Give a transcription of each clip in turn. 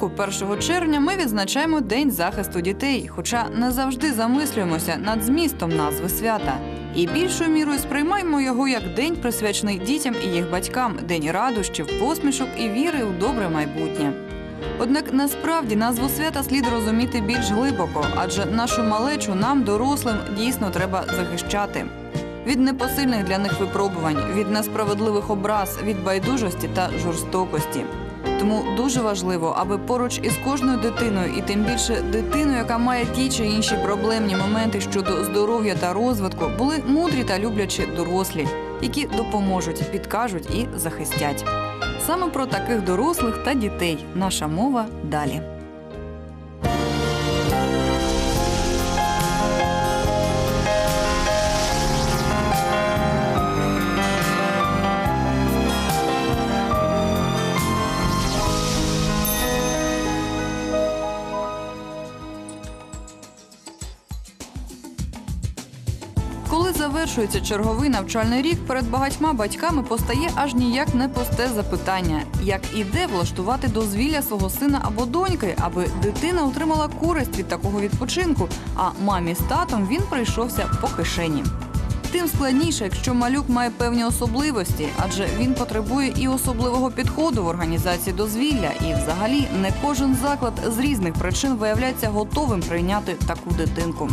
Щороку, 1 червня, ми відзначаємо День захисту дітей, хоча не завжди замислюємося над змістом назви свята. І більшою мірою сприймаємо його як день, присвячений дітям і їх батькам, день радощів, посмішок і віри у добре майбутнє. Однак насправді назву свята слід розуміти більш глибоко, адже нашу малечу нам, дорослим, дійсно треба захищати. Від непосильних для них випробувань, від несправедливих образ, від байдужості та жорстокості. Тому дуже важливо, аби поруч із кожною дитиною, і тим більше дитиною, яка має ті чи інші проблемні моменти щодо здоров'я та розвитку, були мудрі та люблячі дорослі, які допоможуть, підкажуть і захистять. Саме про таких дорослих та дітей наша мова далі. Коли завершується черговий навчальний рік, перед багатьма батьками постає аж ніяк не пусте запитання, як і де влаштувати дозвілля свого сина або доньки, аби дитина отримала користь від такого відпочинку, а мамі з татом він прийшовся по кишені. Тим складніше, якщо малюк має певні особливості, адже він потребує і особливого підходу в організації дозвілля, і взагалі не кожен заклад з різних причин виявляється готовим прийняти таку дитинку.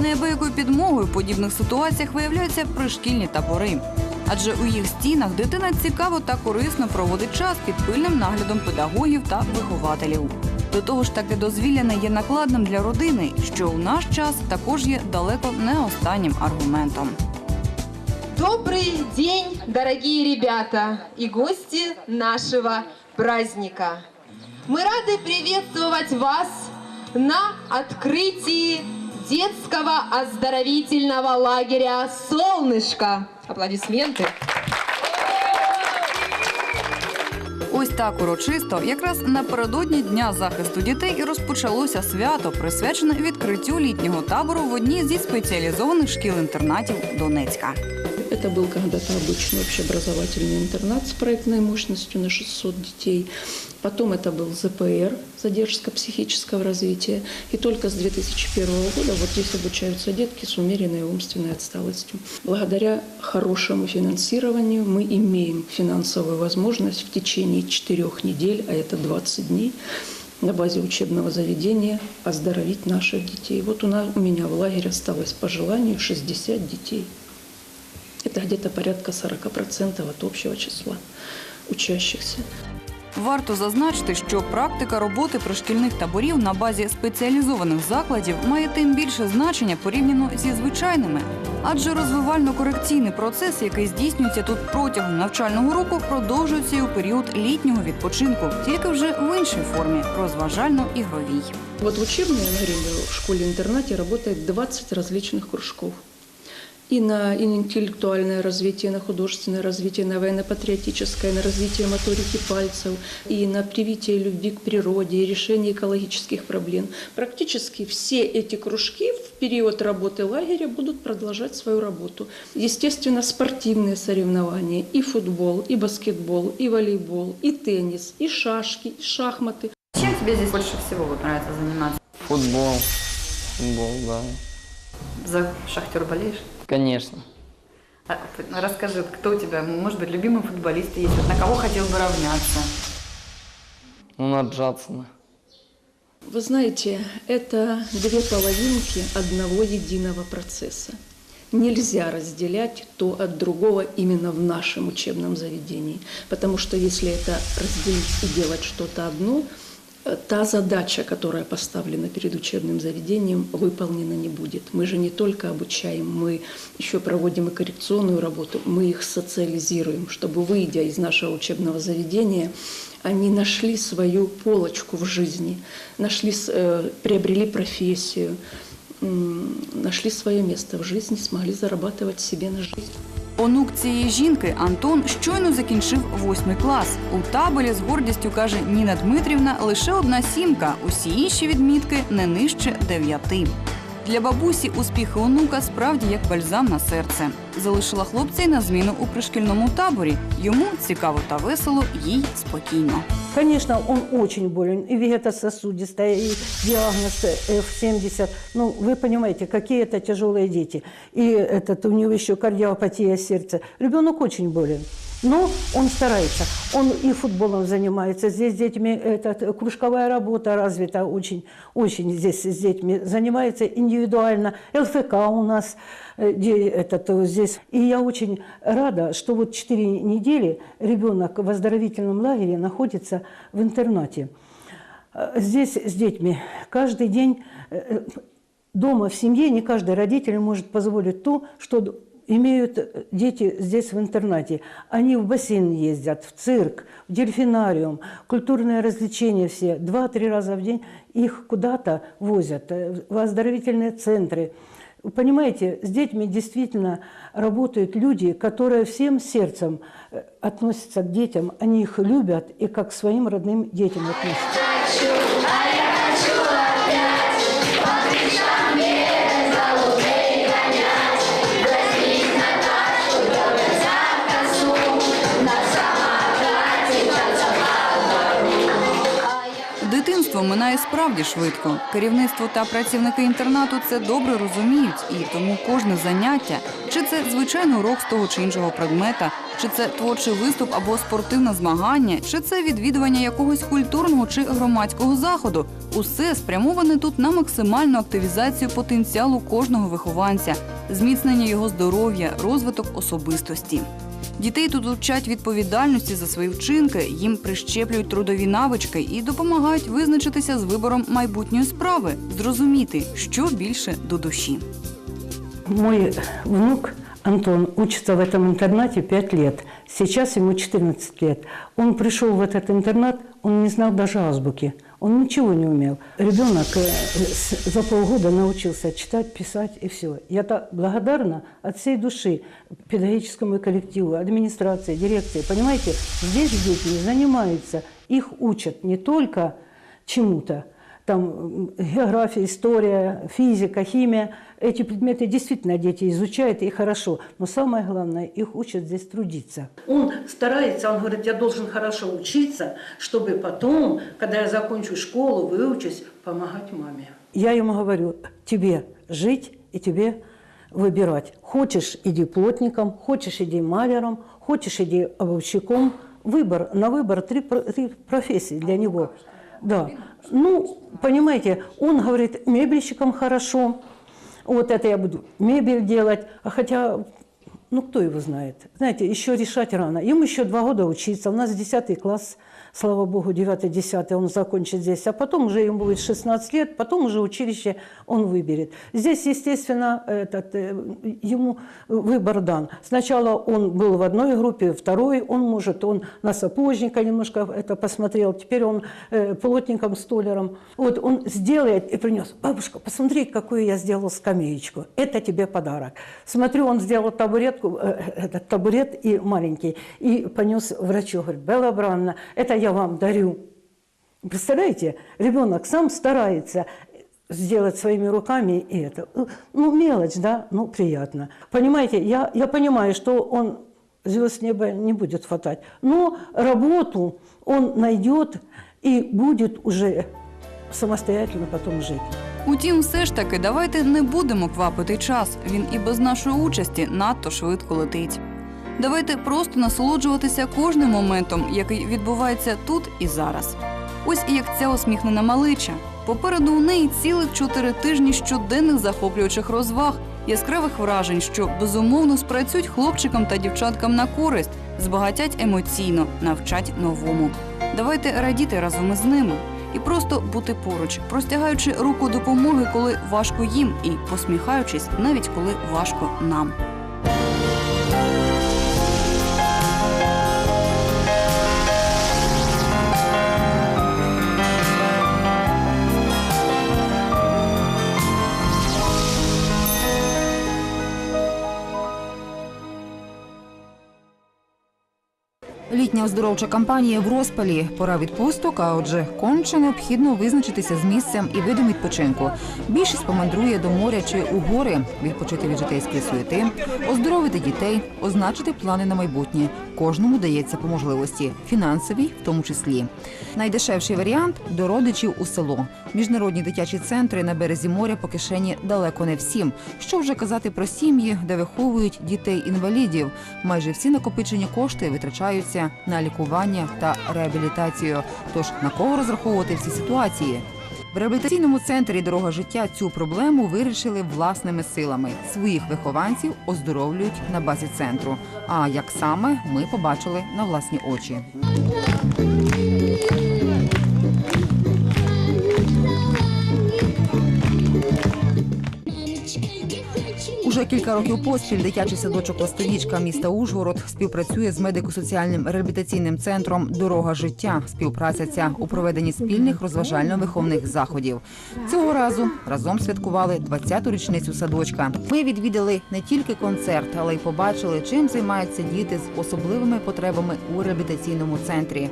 Неабиякою підмогою в подібних ситуаціях виявляються пришкільні табори. Адже у їх стінах дитина цікаво та корисно проводить час під пильним наглядом педагогів та вихователів. До того ж, таке дозвілля не є накладним для родини, що у наш час також є далеко не останнім аргументом. Добрый день, дорогие ребята и гости нашего праздника. Мы рады приветствовать вас на открытии детского оздоровительного лагеря «Солнышко». Аплодисменты. Ось так урочисто, якраз напередодні дня захисту дітей і розпочалося свято, присвячене відкриттю літнього табору в одній зі спеціалізованих шкіл-інтернатів Донецька. Это был когда-то обычный общеобразовательный интернат с проектной мощностью на 600 детей. Потом это был ЗПР, задержка психического развития. И только с 2001 года вот здесь обучаются детки с умеренной умственной отсталостью. Благодаря хорошему финансированию мы имеем финансовую возможность в течение четырех недель, а это 20 дней, на базе учебного заведения оздоровить наших детей. Вот у, нас, у меня в лагере осталось по желанию 60 детей. Это где-то порядка 40% от общего числа учащихся. Варто зазначити, що практика роботи пришкільних таборів на базі спеціалізованих закладів має тим більше значення порівняно зі звичайними. Адже розвивально-корекційний процес, який здійснюється тут протягом навчального року, продовжується і у період літнього відпочинку, тільки вже в іншій формі розважально-ігровій. Вот в учебное время в школе-интернате работает 20 различных кружков И на интеллектуальное развитие, на художественное развитие, на военно-патриотическое, на развитие моторики пальцев, и на привитие любви к природе, и решение экологических проблем. Практически все эти кружки в период работы лагеря будут продолжать свою работу. Естественно, спортивные соревнования, и футбол, и баскетбол, и волейбол, и теннис, и шашки, и шахматы. Чим тобі здесь більше всього вот нравится заниматься? Футбол. Футбол, да. За шахтер болеешь? Конечно. А, Расскажи, кто у тебя, может быть, любимый футболист есть? Вот на кого хотел бы равняться? Ну, на Джадсона. Вы знаете, это две половинки одного единого процесса. Нельзя разделять то от другого именно в нашем учебном заведении, потому что если это разделить и делать что-то одно, та задача, которая поставлена перед учебным заведением, выполнена не будет. Мы же не только обучаем, мы еще проводим и коррекционную работу, мы их социализируем, чтобы, выйдя из нашего учебного заведения, они нашли свою полочку в жизни, нашли, с- э, приобрели профессию, м, нашли свое место в жизни, смогли зарабатывать себе на жизнь. Онук цієї жінки Антон щойно закінчив восьмий клас. У таборі з гордістю каже Ніна Дмитрівна лише одна сімка, усі інші відмітки не нижче дев'яти. Для бабусі успіхи онука справді як бальзам на серце. Залишила хлопця й на зміну у пришкільному таборі. Йому цікаво та весело, їй спокійно. Конечно, он очень болен, и вегетососудистая, и диагноз F70. Ну, вы понимаете, какие это тяжелые дети. И этот, у него еще кардиопатия сердца. Ребенок очень болен. Но он старается. Он и футболом занимается. Здесь с детьми этот, кружковая работа развита очень, очень здесь с детьми. Занимается индивидуально. ЛФК у нас э, где этот, э, здесь. И я очень рада, что вот 4 недели ребенок в оздоровительном лагере находится в интернате. Э, Здесь с детьми каждый день э, э, дома в семье не каждый родитель может позволить то, что имеют э, дети здесь в интернате. Они в бассейн ездят, в цирк, в дельфинариум, культурные развлечения все. Два-три раза в день их куда-то возят, э, в оздоровительные центры. Понимаете, с детьми действительно работают люди, которые всем сердцем э, относятся к детям, они их любят и как к своим родным детям относятся. Минає справді швидко. Керівництво та працівники інтернату це добре розуміють, і тому кожне заняття, чи це звичайний урок з того чи іншого предмета, чи це творчий виступ або спортивне змагання, чи це відвідування якогось культурного чи громадського заходу, усе спрямоване тут на максимальну активізацію потенціалу кожного вихованця, зміцнення його здоров'я, розвиток особистості. Дітей тут вчать відповідальності за свої вчинки, їм прищеплюють трудові навички і допомагають визначитися з вибором майбутньої справи, зрозуміти, що більше до душі. Мой внук Антон учится в этом интернате 5 лет. Сейчас ему 14 лет. Он пришел в этот интернат, он не знал даже азбуки. Он ничего не умел. Ребенок э, за полгода научился читать, писать и все. Я так благодарна от всей души педагогическому коллективу, администрации, дирекции. Понимаете, здесь дети занимаются, их учат не только чему-то, там география, история, физика, химия. Эти предметы действительно дети изучают и хорошо. Но самое главное, их учат здесь трудиться. Он старается, он говорит, я должен хорошо учиться, чтобы потом, когда я закончу школу, выучусь, помогать маме. Я ему говорю, тебе жить и тебе выбирать. Хочешь, иди плотником, хочешь, иди маляром, хочешь, иди обувщиком. Выбор, на выбор три, три профессии для него. Да. Ну, понимаете, он говорит, мебельщиком хорошо, вот это я буду мебель делать, а хотя, ну, кто его знает. Знаете, еще решать рано. Ему еще два года учиться, у нас 10 класс, слава богу, 9-10 он закончит здесь, а потом уже ему будет 16 лет, потом уже училище он выберет. Здесь, естественно, этот, э, ему выбор дан. Сначала он был в одной группе, второй он может, он на сапожника немножко это посмотрел, теперь он э, плотником, столером. Вот он сделает и принес, бабушка, посмотри, какую я сделал скамеечку, это тебе подарок. Смотрю, он сделал табуретку, э, этот табурет и маленький, и понес врачу, говорит, Белла Бранна, это я вам дарю. Представляете, ребенок сам старается сделать своими руками и это. Ну, мелочь, да, ну, приятно. Понимаете, я, я понимаю, что он звезд неба не будет хватать, но работу он найдет и будет уже самостоятельно потом жить. Утім, все ж таки, давайте не будемо квапити час. Він і без нашої участі надто швидко летить. Давайте просто насолоджуватися кожним моментом, який відбувається тут і зараз. Ось як ця усміхнена малича. Попереду у неї цілих чотири тижні щоденних захоплюючих розваг, яскравих вражень, що безумовно спрацюють хлопчикам та дівчаткам на користь, збагатять емоційно, навчать новому. Давайте радіти разом із ними і просто бути поруч, простягаючи руку допомоги, коли важко їм, і посміхаючись, навіть коли важко нам. Літня оздоровча кампанія в розпалі. Пора відпусток, а отже, конче необхідно визначитися з місцем і видом відпочинку. Більшість помандрує до моря чи у гори, відпочити від житейської суєти, оздоровити дітей, означити плани на майбутнє. Кожному дається по можливості, фінансовій в тому числі. Найдешевший варіант до родичів у село. Міжнародні дитячі центри на березі моря по кишені далеко не всім. Що вже казати про сім'ї, де виховують дітей-інвалідів. Майже всі накопичені кошти витрачаються на лікування та реабілітацію. Тож на кого розраховувати в цій ситуації? В реабілітаційному центрі Дорога життя цю проблему вирішили власними силами. Своїх вихованців оздоровлюють на базі центру. А як саме ми побачили на власні очі. Уже кілька років поспіль дитячий садочок Ластовічка міста Ужгород співпрацює з медико-соціальним реабілітаційним центром Дорога життя. Співпраця ця у проведенні спільних розважально-виховних заходів. Цього разу разом святкували 20-ту річницю садочка. Ми відвідали не тільки концерт, але й побачили, чим займаються діти з особливими потребами у реабілітаційному центрі.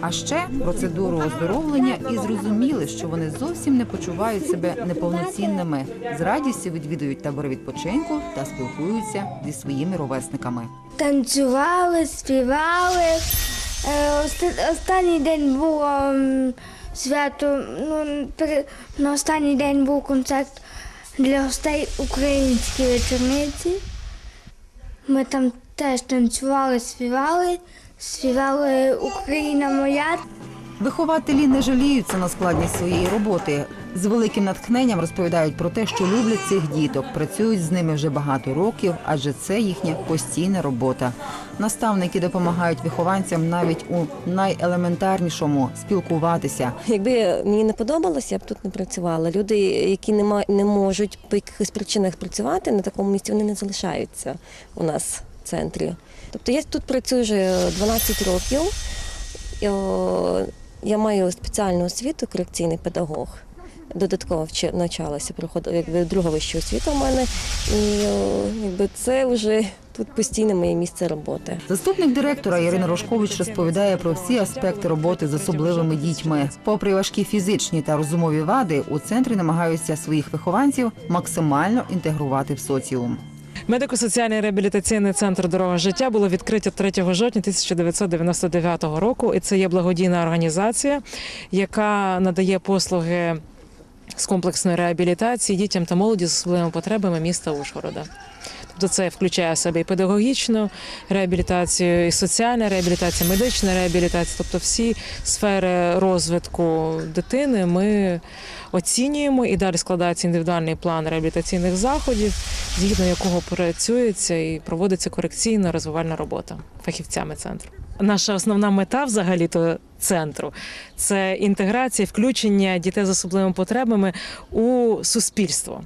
А ще процедуру оздоровлення і зрозуміли, що вони зовсім не почувають себе неповноцінними. З радістю відвідують табори відпочинку та спілкуються зі своїми ровесниками. Танцювали, співали. Е, Останній день було свято. Ну, на останній день був концерт для гостей українські вечорниці. Ми там теж танцювали, співали, співали Україна моя. Вихователі не жаліються на складність своєї роботи. З великим натхненням розповідають про те, що люблять цих діток, працюють з ними вже багато років, адже це їхня постійна робота. Наставники допомагають вихованцям навіть у найелементарнішому спілкуватися. Якби мені не подобалося, я б тут не працювала. Люди, які не, не можуть по якихось причинах працювати на такому місці, вони не залишаються у нас в центрі. Тобто я тут працюю вже 12 років. Я маю спеціальну освіту, корекційний педагог. Додатково навчалася, проходила якби друга вища освіта в мене. І якби це вже тут постійне моє місце роботи. Заступник директора Ірина Рожкович розповідає про всі аспекти роботи з особливими дітьми. Попри важкі фізичні та розумові вади, у центрі намагаються своїх вихованців максимально інтегрувати в соціум. Медико-соціальний реабілітаційний центр Дорога життя було відкрито 3 жовтня 1999 року. І це є благодійна організація, яка надає послуги з комплексної реабілітації дітям та молоді з особливими потребами міста Ужгорода. Тобто це включає в себе і педагогічну реабілітацію, і соціальна реабілітація, медична реабілітація, тобто всі сфери розвитку дитини ми оцінюємо і далі складається індивідуальний план реабілітаційних заходів, згідно якого працюється і проводиться корекційна розвивальна робота фахівцями центру. Наша основна мета взагалі то центру це інтеграція, включення дітей з особливими потребами у суспільство.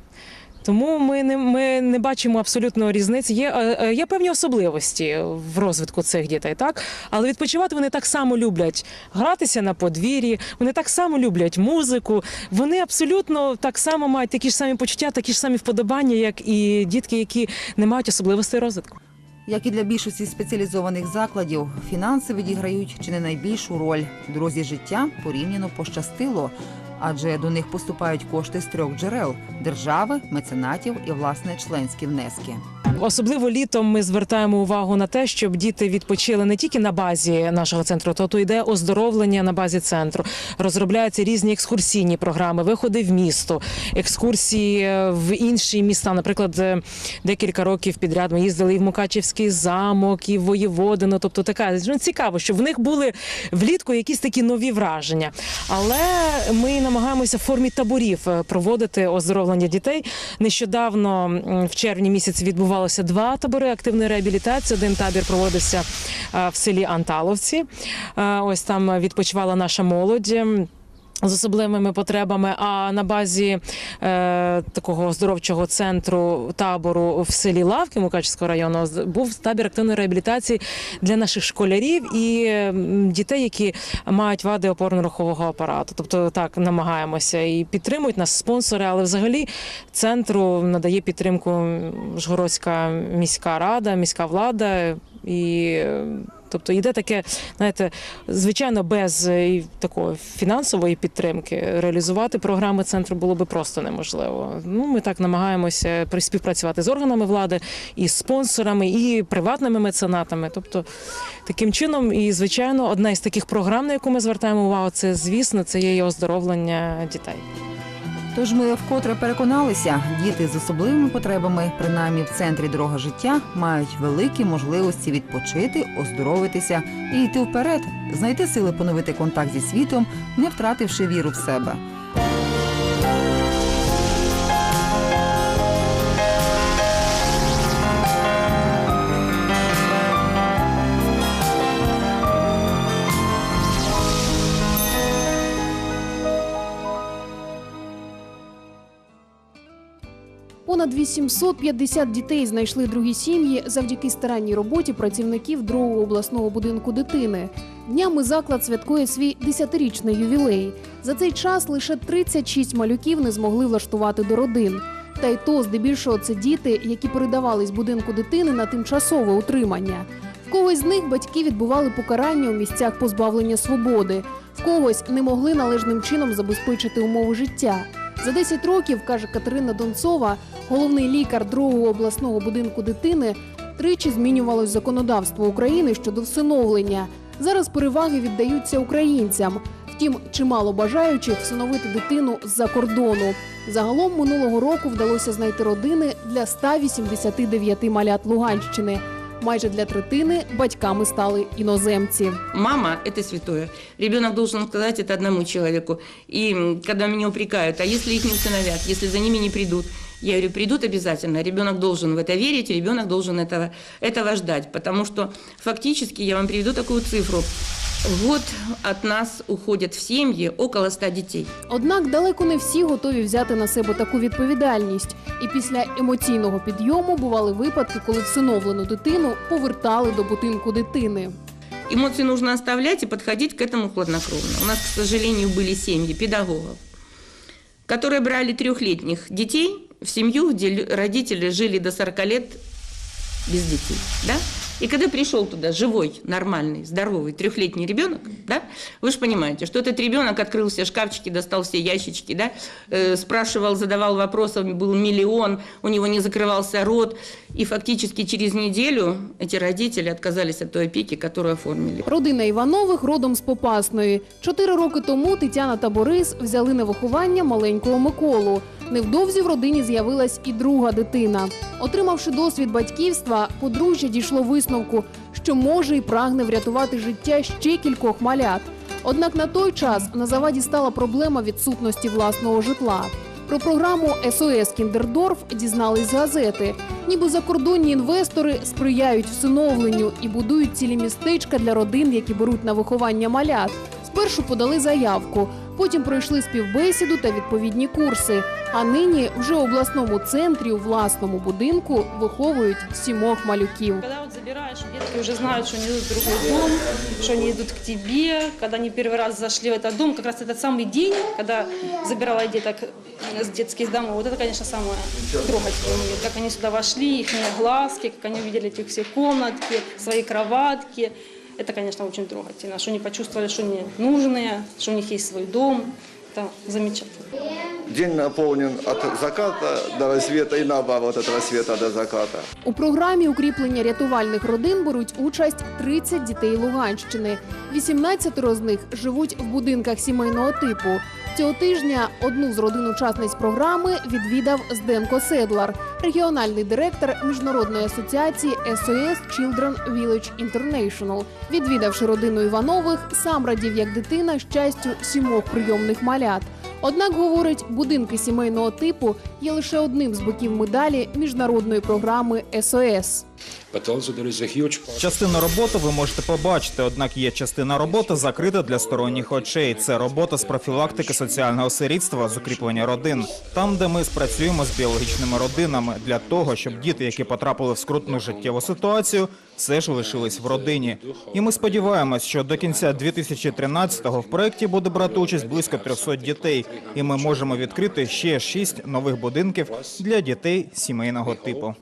Тому ми не, ми не бачимо абсолютно різниці. Є, е, е, є певні особливості в розвитку цих дітей, так але відпочивати вони так само люблять гратися на подвір'ї, вони так само люблять музику. Вони абсолютно так само мають такі ж самі почуття, такі ж самі вподобання, як і дітки, які не мають особливостей розвитку. Як і для більшості спеціалізованих закладів, фінанси відіграють чи не найбільшу роль. Дорозі життя порівняно пощастило, адже до них поступають кошти з трьох джерел держави, меценатів і власне членські внески. Особливо літом ми звертаємо увагу на те, щоб діти відпочили не тільки на базі нашого центру, то йде оздоровлення на базі центру. Розробляються різні екскурсійні програми, виходи в місто, екскурсії в інші міста. Наприклад, е, декілька років підряд ми їздили і в Мукачівський замок, і в Воєводино. Тобто така ну, цікаво, щоб в них були влітку якісь такі нові враження. Але ми намагаємося в формі таборів е, проводити оздоровлення дітей. Нещодавно в червні місяці відбувалося два табори активної реабілітації. Один табір проводився в селі Анталовці. Ось там відпочивала наша молодь. З особливими потребами, а на базі е, такого оздоровчого центру табору в селі Лавки Мукачівського району був табір активної реабілітації для наших школярів і дітей, які мають вади опорно-рухового апарату. Тобто так намагаємося і підтримують нас спонсори, але взагалі центру надає підтримку Жгородська міська рада, міська влада. І тобто йде таке, знаєте, звичайно, без е, такої фінансової підтримки реалізувати програми центру було би просто неможливо. Ну, ми так намагаємося співпрацювати з органами влади, і з спонсорами, і приватними меценатами. Тобто таким чином, і звичайно, одна із таких програм, на яку ми звертаємо увагу, це звісно, це є оздоровлення дітей. Тож ми вкотре переконалися, діти з особливими потребами, принаймні в центрі дорога життя, мають великі можливості відпочити, оздоровитися і йти вперед, знайти сили поновити контакт зі світом, не втративши віру в себе. Понад 850 дітей знайшли другі сім'ї завдяки старанній роботі працівників другого обласного будинку дитини. Днями заклад святкує свій 10-річний ювілей. За цей час лише 36 малюків не змогли влаштувати до родин. Та й то, здебільшого, це діти, які передавались будинку дитини на тимчасове утримання. В когось з них батьки відбували покарання у місцях позбавлення свободи, в когось не могли належним чином забезпечити умови життя. За 10 років, каже Катерина Донцова, головний лікар другого обласного будинку дитини, тричі змінювалось законодавство України щодо всиновлення. Зараз переваги віддаються українцям. Втім, чимало бажаючих всиновити дитину з-за кордону. Загалом минулого року вдалося знайти родини для 189 малят Луганщини. Майже для третини батьками стали іноземці. Мама – это святое. Ребенок должен сказать это одному человеку. И м, когда меня упрекают, а если их не усыновят, если за ними не придут, я говорю, придут обязательно. Ребенок должен в это верить, ребенок должен этого, этого ждать. Потому что фактически, я вам приведу такую цифру. В год от нас уходят в семьи около 100 детей. Однак далеко не всі готові взяти на себе таку відповідальність. І після емоційного підйому бували випадки, коли всиновлену дитину повертали до будинку дитини. Эмоции нужно оставлять и подходить к этому хладнокровно. У нас, к сожалению, были семьи педагогов, которые брали трехлетних детей в семью, где лю- родители жили до 40 лет без детей. Да? И когда пришел туда живой, нормальный, здоровый трехлетний ребенок, да, вы же понимаете, что этот ребенок открыл все шкафчики, достал все ящички, да, э, спрашивал, задавал вопросов, был миллион, у него не закрывался рот. И фактически через неделю эти родители отказались от той опеки, которую оформили. Родина Іванових родом з Попасної. Чотири роки тому Тетяна та Борис взяли на виховання маленького Миколу. Невдовзі в родині з'явилась і друга дитина. Отримавши досвід батьківства, подружжя дійшло висновку, що може і прагне врятувати життя ще кількох малят. Однак на той час на заваді стала проблема відсутності власного житла. Про програму СОС Кіндердорф дізнались газети. Ніби закордонні інвестори сприяють всиновленню і будують цілі містечка для родин, які беруть на виховання малят. Спершу подали заявку, потім пройшли співбесіду та відповідні курси. А нині вже у обласному центрі у власному будинку виховують сімох малюків. Когда вот забираешь, детки уже знают, что они идут в другой дом, что они идут к тебе. Когда они первый раз зашли в этот дом, как раз этот самый день, когда забирала деток с детских домов, вот это, конечно, самое трогательное. момент. Как они сюда вошли, их глазки, как они увидели эти все комнатки, свои кроватки. Это, конечно, очень трогательно, что они почувствовали, что они нужные, что у них есть свой дом. Это замечательно. День наполнен от заката до рассвета и наоборот, от рассвета до заката. У програмі укріплення рятувальних родин беруть участь 30 дітей Луганщини. 18 з них живуть в будинках сімейного типу. Цього тижня одну з родин учасниць програми відвідав Зденко Седлар, регіональний директор міжнародної асоціації SOS Children Village International. Відвідавши родину Іванових, сам радів як дитина щастю сімох прийомних малят. Однак, говорить, будинки сімейного типу є лише одним з боків медалі міжнародної програми СОС. Частину роботи ви можете побачити, однак є частина роботи закрита для сторонніх очей. Це робота з профілактики соціального сирітства, з укріплення родин, там, де ми спрацюємо з біологічними родинами для того, щоб діти, які потрапили в скрутну життєву ситуацію, все ж лишились в родині. І ми сподіваємось, що до кінця 2013-го в проєкті буде брати участь близько 300 дітей, і ми можемо відкрити ще 6 нових будинків для дітей сімейного типу.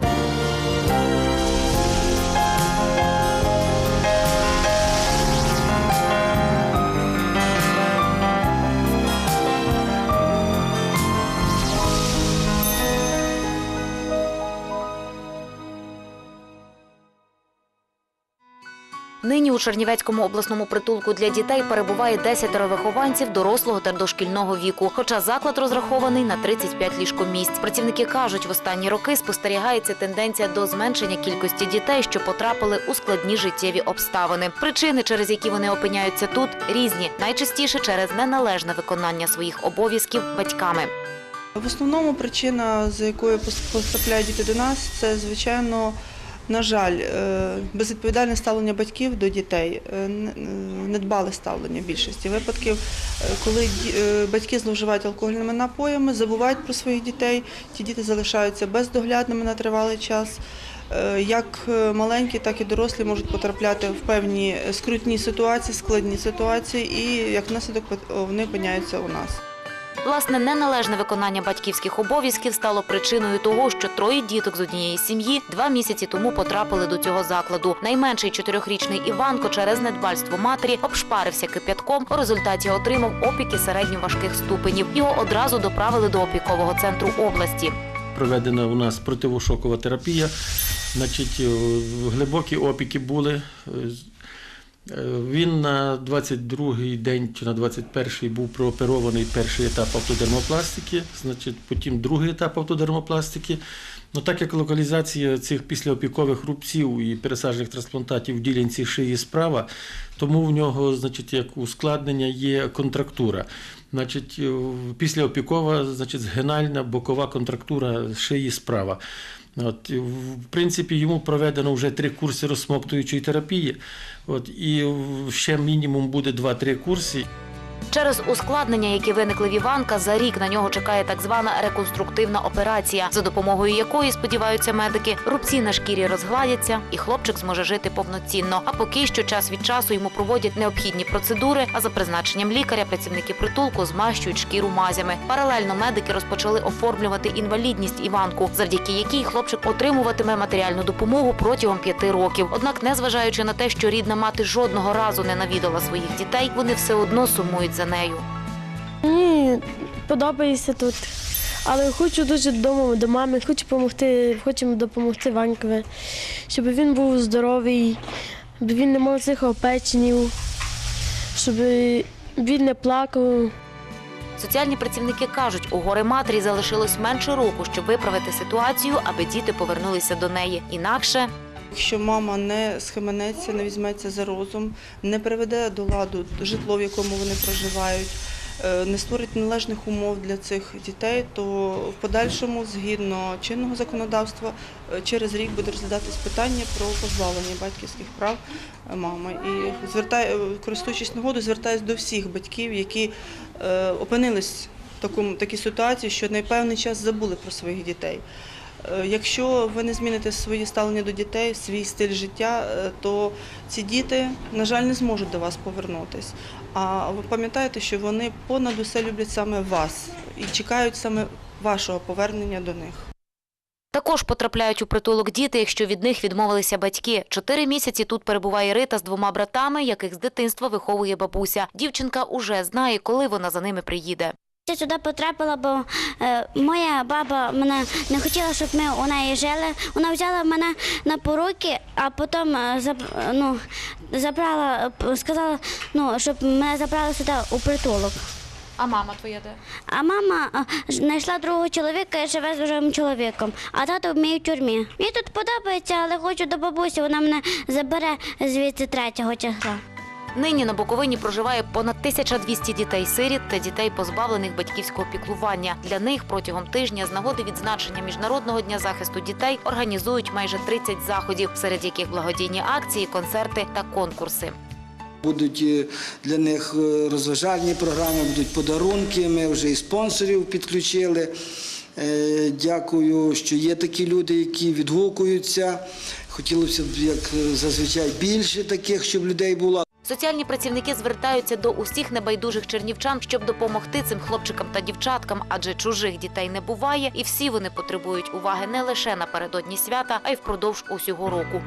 Чернівецькому обласному притулку для дітей перебуває десятеро вихованців дорослого та дошкільного віку. Хоча заклад розрахований на 35 ліжкомісць. Працівники кажуть, в останні роки спостерігається тенденція до зменшення кількості дітей, що потрапили у складні життєві обставини. Причини, через які вони опиняються тут, різні. Найчастіше через неналежне виконання своїх обов'язків батьками. В основному причина, за якою потрапляють діти до нас, це звичайно. На жаль, е, безвідповідальне ставлення батьків до дітей, е, е, недбале ставлення в більшості випадків, коли батьки зловживають алкогольними напоями, забувають про своїх дітей, ті діти залишаються бездоглядними на тривалий час. Як маленькі, так і дорослі можуть потрапляти в певні скрутні ситуації, складні ситуації, і як наслідок вони опиняються у нас. Власне, неналежне виконання батьківських обов'язків стало причиною того, що троє діток з однієї сім'ї два місяці тому потрапили до цього закладу. Найменший чотирьохрічний Іванко через недбальство матері обшпарився кип'ятком. У результаті отримав опіки середньо-важких ступенів. Його одразу доправили до опікового центру області. Проведена у нас противошокова терапія. Значить, е, глибокі опіки були. Е, Він на 22-й день чи на 21-й був прооперований перший етап автодермопластики, значить, потім другий етап автодермопластики. Ну, так як локалізація цих післяопікових рубців і пересаджених трансплантатів в ділянці шиї справа, тому в нього, значить, як ускладнення є контрактура. Значить, е, післяопікова, значить, згинальна бокова контрактура шиї справа. От, в принципі, йому проведено вже три курси розсмоктуючої терапії. От, і ще мінімум буде 2-3 курси. Через ускладнення, які виникли в Іванка, за рік на нього чекає так звана реконструктивна операція, за допомогою якої, сподіваються медики, рубці на шкірі розгладяться, і хлопчик зможе жити повноцінно. А поки що час від часу йому проводять необхідні процедури. А за призначенням лікаря працівники притулку змащують шкіру мазями. Паралельно медики розпочали оформлювати інвалідність Іванку, завдяки якій хлопчик отримуватиме матеріальну допомогу протягом п'яти років. Однак, незважаючи на те, що рідна мати жодного разу не навідала своїх дітей, вони все одно сумують за нею. Мені подобається тут. Але хочу дуже додому до мами, хочу допомогти, хочемо допомогти Ванькові, щоб він був здоровий, щоб він не мав цих опеченів, щоб він не плакав. Соціальні працівники кажуть, у горе матері залишилось менше року, щоб виправити ситуацію, аби діти повернулися до неї. Інакше Якщо мама не схаменеться, не візьметься за розум, не приведе до ладу житло, в якому вони проживають, е, не створить належних умов для цих дітей, то в подальшому, згідно чинного законодавства, е, через рік буде розглядатись питання про позбавлення батьківських прав е, мами. І звертаю, користуючись нагодою, звертаюся до всіх батьків, які опинились в такому такій ситуації, що на певний час забули про своїх дітей. Е, Якщо ви не зміните своє ставлення до дітей, свій стиль життя, е, то ці діти, на жаль, не зможуть до вас повернутись. А ви пам'ятаєте, що вони понад усе люблять саме вас і чекають саме вашого повернення до них. також потрапляють у притулок діти, якщо від них відмовилися батьки. Чотири місяці тут перебуває Рита з двома братами, яких з дитинства виховує бабуся. Дівчинка уже знає, коли вона за ними приїде. Я сюди потрапила, бо е, моя баба мене не хотіла, щоб ми у неї жили. Вона взяла мене на поруки, а потім е, заб, ну, забрала, е, сказала, ну, щоб мене забрали сюди у притулок. А мама твоя де? А мама е, знайшла другого чоловіка і живе з другим чоловіком, а тато в моїй тюрмі. Мені тут подобається, але хочу до бабусі, вона мене забере звідси третього числа. Нині на Буковині проживає понад 1200 дітей-сиріт та дітей, позбавлених батьківського піклування. Для них протягом тижня з нагоди відзначення Міжнародного дня захисту дітей організують майже 30 заходів, серед яких благодійні акції, концерти та конкурси. Будуть е, для них е, розважальні програми, будуть подарунки. Ми вже і спонсорів підключили. Е, Дякую, що є такі люди, які відгукуються. Хотілося б, як зазвичай, більше таких, щоб людей було. Соціальні працівники звертаються до усіх небайдужих чернівчан, щоб допомогти цим хлопчикам та дівчаткам, адже чужих дітей не буває, і всі вони потребують уваги не лише напередодні свята, а й впродовж усього року.